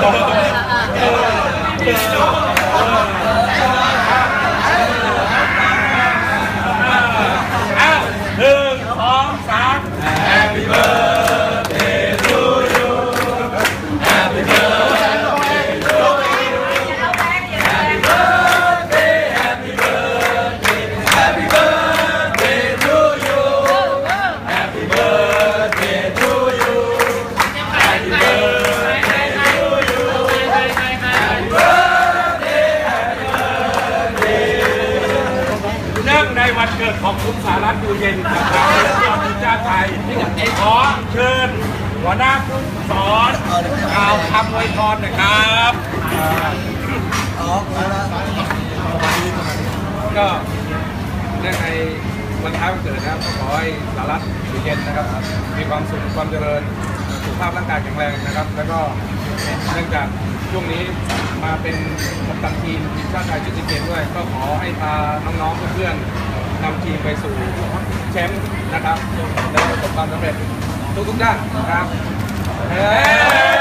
Thank you. นื่องในวันเกิดของคุณสารัตน์ดูเย็นจากเรายอดทีมชาติไทยขอเชิญหัวหน้าผู้สอนกล่าวคำอวยพรนะครับก็เนื่องในวันคล้ายวันเกิดนะครับก็ขอให้สารัตอยู่เย็นนะครับ มีความสุขความเจริญสุขภาพร่างกายแข็งแรงนะครับ แล้วก็เนื่องจาก ช่วงนี้มาเป็นกัปตันทีมทีมชาติไทยชุดที่เจ็ด้วย ก็ขอให้พาน้องๆเพื่อนๆนำทีมไปสู่แชมป์นะครับและประสบความสำเร็จทุกๆด้านนะครับเฮ้